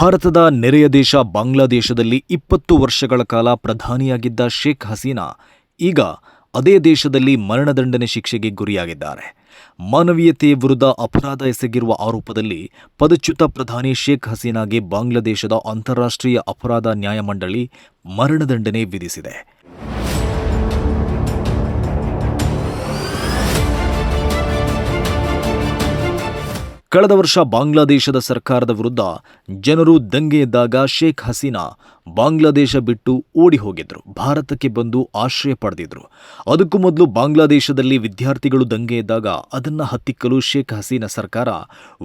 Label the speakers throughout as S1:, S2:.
S1: ಭಾರತದ ನೆರೆಯ ದೇಶ ಬಾಂಗ್ಲಾದೇಶದಲ್ಲಿ ಇಪ್ಪತ್ತು ವರ್ಷಗಳ ಕಾಲ ಪ್ರಧಾನಿಯಾಗಿದ್ದ ಶೇಖ್ ಹಸೀನಾ ಈಗ ಅದೇ ದೇಶದಲ್ಲಿ ಮರಣದಂಡನೆ ಶಿಕ್ಷೆಗೆ ಗುರಿಯಾಗಿದ್ದಾರೆ. ಮಾನವೀಯತೆ ವಿರುದ್ಧ ಅಪರಾಧ ಎಸಗಿರುವ ಆರೋಪದಲ್ಲಿ ಪದಚ್ಯುತ ಪ್ರಧಾನಿ ಶೇಖ್ ಹಸೀನಾಗೆ ಬಾಂಗ್ಲಾದೇಶದ ಅಂತಾರಾಷ್ಟ್ರೀಯ ಅಪರಾಧ ನ್ಯಾಯಮಂಡಳಿ ಮರಣದಂಡನೆ ವಿಧಿಸಿದೆ. ಕಳೆದ ವರ್ಷ ಬಾಂಗ್ಲಾದೇಶದ ಸರ್ಕಾರದ ವಿರುದ್ಧ ಜನರು ದಂಗೆ ಎದ್ದಾಗ ಶೇಖ್ ಹಸೀನಾ ಬಾಂಗ್ಲಾದೇಶ ಬಿಟ್ಟು ಓಡಿ ಹೋಗಿದ್ರು. ಭಾರತಕ್ಕೆ ಬಂದು ಆಶ್ರಯ ಪಡೆದಿದ್ರು. ಅದಕ್ಕೂ ಮೊದಲು ಬಾಂಗ್ಲಾದೇಶದಲ್ಲಿ ವಿದ್ಯಾರ್ಥಿಗಳು ದಂಗೆ ಎದ್ದಾಗ ಅದನ್ನ ಹತ್ತಿಕ್ಕಲು ಶೇಖ್ ಹಸೀನಾ ಸರ್ಕಾರ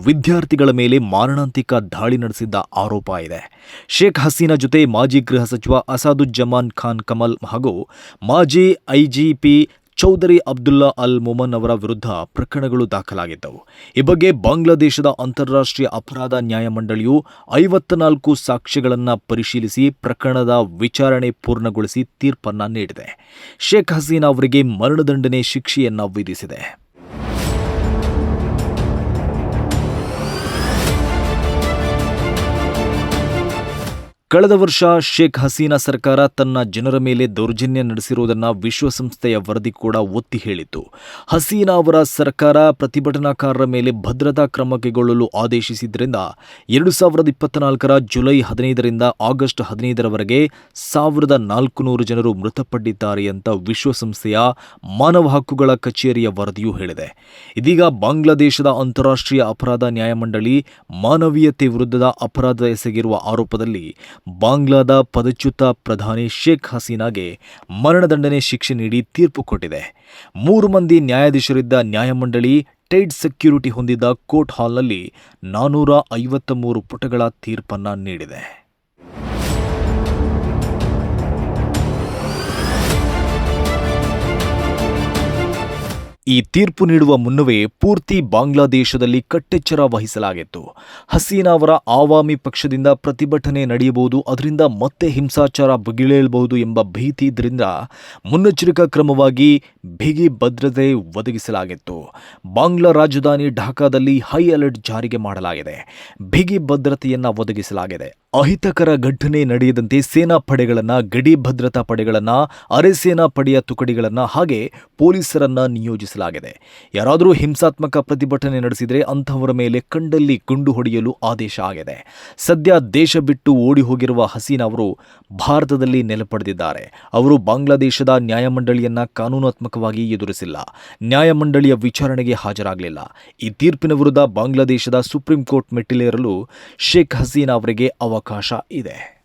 S1: ವಿದ್ಯಾರ್ಥಿಗಳ ಮೇಲೆ ಮಾರಣಾಂತಿಕ ದಾಳಿ ನಡೆಸಿದ್ದ ಆರೋಪ ಇದೆ. ಶೇಖ್ ಹಸೀನಾ ಜೊತೆ ಮಾಜಿ ಗೃಹ ಸಚಿವ ಅಸಾದುಜ್ಜಮಾನ್ ಖಾನ್ ಕಮಲ್ ಹಾಗೂ ಮಾಜಿ ಐಜಿಪಿ ಚೌಧರಿ ಅಬ್ದುಲ್ಲಾ ಅಲ್ ಮೊಮನ್ ಅವರ ವಿರುದ್ಧ ಪ್ರಕರಣಗಳು ದಾಖಲಾಗಿದ್ದವು. ಈ ಬಗ್ಗೆ ಬಾಂಗ್ಲಾದೇಶದ ಅಂತಾರಾಷ್ಟ್ರೀಯ ಅಪರಾಧ ನ್ಯಾಯಮಂಡಳಿಯು ಐವತ್ತ ನಾಲ್ಕು ಸಾಕ್ಷ್ಯಗಳನ್ನು ಪರಿಶೀಲಿಸಿ ಪ್ರಕರಣದ ವಿಚಾರಣೆ ಪೂರ್ಣಗೊಳಿಸಿ ತೀರ್ಪನ್ನ ನೀಡಿದೆ. ಶೇಖ್ ಹಸೀನಾ ಅವರಿಗೆ ಮರಣದಂಡನೆ ಶಿಕ್ಷೆಯನ್ನು ವಿಧಿಸಿದೆ. ಕಳೆದ ವರ್ಷ ಶೇಖ್ ಹಸೀನಾ ಸರ್ಕಾರ ತನ್ನ ಜನರ ಮೇಲೆ ದೌರ್ಜನ್ಯ ನಡೆಸಿರುವುದನ್ನು ವಿಶ್ವಸಂಸ್ಥೆಯ ವರದಿ ಕೂಡ ಒತ್ತಿ ಹೇಳಿತು ಹಸೀನಾ ಅವರ ಸರ್ಕಾರ ಪ್ರತಿಭಟನಾಕಾರರ ಮೇಲೆ ಭದ್ರತಾ ಕ್ರಮ ಕೈಗೊಳ್ಳಲು ಆದೇಶಿಸಿದ್ದರಿಂದ ಎರಡು ಸಾವಿರದ ಇಪ್ಪತ್ನಾಲ್ಕರ ಜುಲೈ ಹದಿನೈದರಿಂದ ಆಗಸ್ಟ್ ಹದಿನೈದರವರೆಗೆ ಸಾವಿರದ ನಾಲ್ಕುನೂರು ಜನರು ಮೃತಪಟ್ಟಿದ್ದಾರೆ ಅಂತ ವಿಶ್ವಸಂಸ್ಥೆಯ ಮಾನವ ಹಕ್ಕುಗಳ ಕಚೇರಿಯ ವರದಿಯೂ ಹೇಳಿದೆ. ಇದೀಗ ಬಾಂಗ್ಲಾದೇಶದ ಅಂತಾರಾಷ್ಟ್ರೀಯ ಅಪರಾಧ ನ್ಯಾಯಮಂಡಳಿ ಮಾನವೀಯತೆ ವಿರುದ್ಧದ ಅಪರಾಧ ಎಸಗಿರುವ ಆರೋಪದಲ್ಲಿ ಬಾಂಗ್ಲಾದ ಪದಚ್ಯುತ ಪ್ರಧಾನಿ ಶೇಖ್ ಹಸೀನಾಗೆ ಮರಣದಂಡನೆ ಶಿಕ್ಷೆ ನೀಡಿ ತೀರ್ಪು ಕೊಟ್ಟಿದೆ. ಮೂರು ಮಂದಿ ನ್ಯಾಯಾಧೀಶರಿದ್ದ ನ್ಯಾಯಮಂಡಳಿ ಟೈಡ್ ಸೆಕ್ಯೂರಿಟಿ ಹೊಂದಿದ್ದ ಕೋರ್ಟ್ ಹಾಲ್ನಲ್ಲಿ ನಾನೂರ ಐವತ್ತ ಮೂರು ಪುಟಗಳ ತೀರ್ಪನ್ನ ನೀಡಿದೆ. ಈ ತೀರ್ಪು ನೀಡುವ ಮುನ್ನವೇ ಪೂರ್ತಿ ಬಾಂಗ್ಲಾದೇಶದಲ್ಲಿ ಕಟ್ಟೆಚ್ಚರ ವಹಿಸಲಾಗಿತ್ತು. ಹಸೀನಾ ಅವರ ಆವಾಮಿ ಪಕ್ಷದಿಂದ ಪ್ರತಿಭಟನೆ ನಡೆಯಬಹುದು, ಅದರಿಂದ ಮತ್ತೆ ಹಿಂಸಾಚಾರ ಬಗಿಳೇಳಬಹುದು ಎಂಬ ಭೀತಿ ಇದರಿಂದ ಮುನ್ನೆಚ್ಚರಿಕಾ ಕ್ರಮವಾಗಿ ಬಿಗಿ ಭದ್ರತೆ ಒದಗಿಸಲಾಗಿತ್ತು. ಬಾಂಗ್ಲಾ ರಾಜಧಾನಿ ಢಾಕಾದಲ್ಲಿ ಹೈ ಅಲರ್ಟ್ ಜಾರಿಗೆ ಮಾಡಲಾಗಿದೆ. ಬಿಗಿ ಭದ್ರತೆಯನ್ನು ಒದಗಿಸಲಾಗಿದೆ. ಅಹಿತಕರ ಘಟನೆ ನಡೆಯದಂತೆ ಸೇನಾ ಪಡೆಗಳನ್ನ, ಗಡಿ ಭದ್ರತಾ ಪಡೆಗಳನ್ನ ಅರೆಸೇನಾ ಪಡೆಯ ತುಕಡಿಗಳನ್ನ ಹಾಗೆ ಪೊಲೀಸರನ್ನ ನಿಯೋಜಿಸಲಾಗಿದೆ. ಯಾರಾದರೂ ಹಿಂಸಾತ್ಮಕ ಪ್ರತಿಭಟನೆ ನಡೆಸಿದರೆ ಅಂಥವರ ಮೇಲೆ ಕಂಡಲ್ಲಿ ಗುಂಡು ಹೊಡೆಯಲು ಆದೇಶ ಆಗಿದೆ. ಸದ್ಯ ದೇಶ ಬಿಟ್ಟು ಓಡಿ ಹೋಗಿರುವ ಹಸೀನಾ ಅವರು ಭಾರತದಲ್ಲಿ ನೆಲೆಪಡೆದಿದ್ದಾರೆ ಅವರು ಬಾಂಗ್ಲಾದೇಶದ ನ್ಯಾಯಮಂಡಳಿಯನ್ನ ಕಾನೂನಾತ್ಮಕವಾಗಿ ಎದುರಿಸಿಲ್ಲ. ನ್ಯಾಯಮಂಡಳಿಯ ವಿಚಾರಣೆಗೆ ಹಾಜರಾಗಲಿಲ್ಲ. ಈ ತೀರ್ಪಿನ ವಿರುದ್ಧ ಬಾಂಗ್ಲಾದೇಶದ ಸುಪ್ರೀಂ ಕೋರ್ಟ್ ಮೆಟ್ಟಿಲೇರಲು ಶೇಖ್ ಹಸೀನಾ ಅವರಿಗೆ ಅವಕಾಶ ಇದೆ